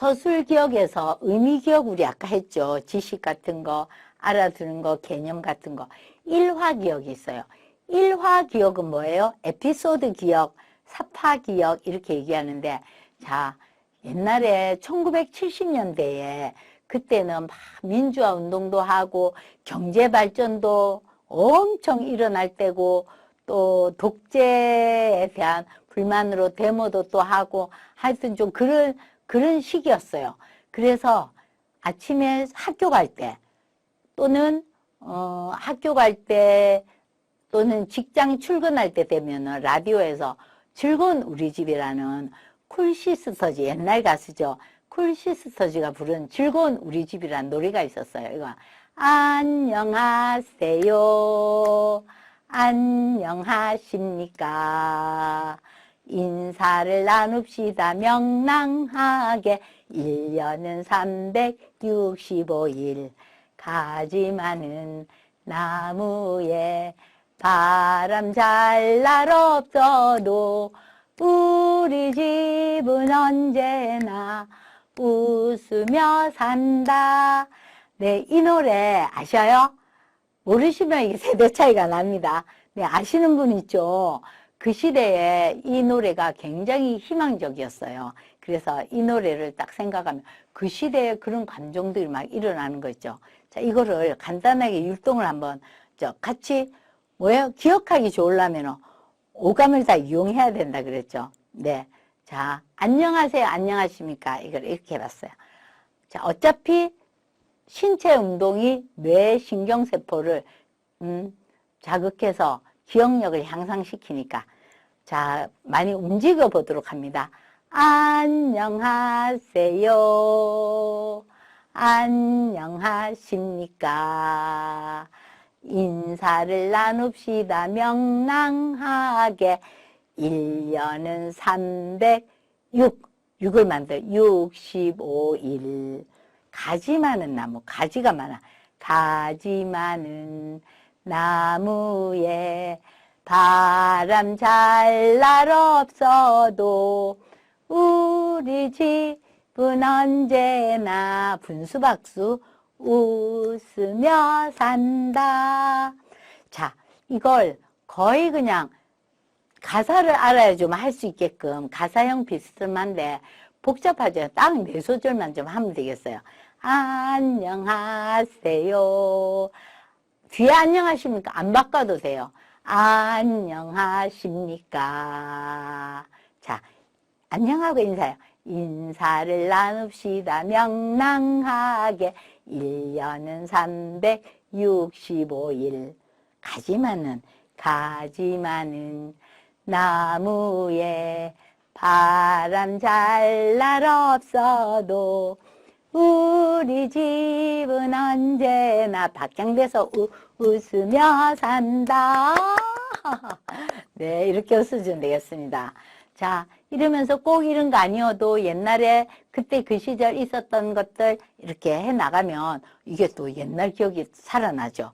서술 기억에서 의미 기억 우리 아까 했죠. 지식 같은 거, 알아두는 거, 개념 같은 거. 일화 기억이 있어요. 일화 기억은 뭐예요? 에피소드 기억, 사파 기억 이렇게 얘기하는데 자, 옛날에 1970년대에 그때는 막 민주화 운동도 하고 경제 발전도 엄청 일어날 때고 또 독재에 대한 불만으로 데모도 또 하고 하여튼 좀 그런 그런 시기였어요. 그래서 아침에 학교 갈 때 또는 어, 학교 갈 때 또는 직장 출근할 때 되면은 라디오에서 즐거운 우리 집이라는 쿨시스터즈 옛날 가수죠. 쿨시스터즈가 부른 즐거운 우리 집이라는 노래가 있었어요. 이거 안녕하세요. 안녕하십니까. 인사를 나눕시다 명랑하게 1년은 365일 가지 많은 나무에 바람 잘 날 없어도 우리 집은 언제나 웃으며 산다. 네, 이 노래 아셔요? 모르시면 이게 세대 차이가 납니다. 네, 아시는 분 있죠? 그 시대에 이 노래가 굉장히 희망적이었어요. 그래서 이 노래를 딱 생각하면 그 시대에 그런 감정들이 막 일어나는 거 있죠. 자, 이거를 간단하게 율동을 한번 저 같이 뭐예요? 기억하기 좋으려면 오감을 다 이용해야 된다 그랬죠. 네. 자, 안녕하세요. 안녕하십니까? 이걸 이렇게 해봤어요. 자, 어차피 신체 운동이 뇌 신경세포를 음, 자극해서 기억력을 향상시키니까 자 많이 움직여 보도록 합니다. 안녕하세요. 안녕하십니까. 인사를 나눕시다 명랑하게 1년은 306 6을 만들 65일 가지 많은 나무 가지가 많아 가지 많은 나무에 바람 잘 날 없어도 우리 집은 언제나 분수박수 웃으며 산다. 자, 이걸 거의 그냥 가사를 알아야 좀 할 수 있게끔 가사형 비슷한데 복잡하죠. 딱 네 소절만 좀 하면 되겠어요. 안녕하세요. 뒤에 안녕하십니까? 안 바꿔도 돼요. 안녕하십니까? 자, 안녕하고 인사요. 인사를 나눕시다 명랑하게 1년은 365일 가지만은 가지만은 나무에 바람 잘 날 없어도 우리 집은 언제나 박장돼서 우, 웃으며 산다. 네, 이렇게 웃어주면 되겠습니다. 자, 이러면서 꼭 이런 거 아니어도 옛날에 그때 그 시절 있었던 것들 이렇게 해 나가면 이게 또 옛날 기억이 살아나죠.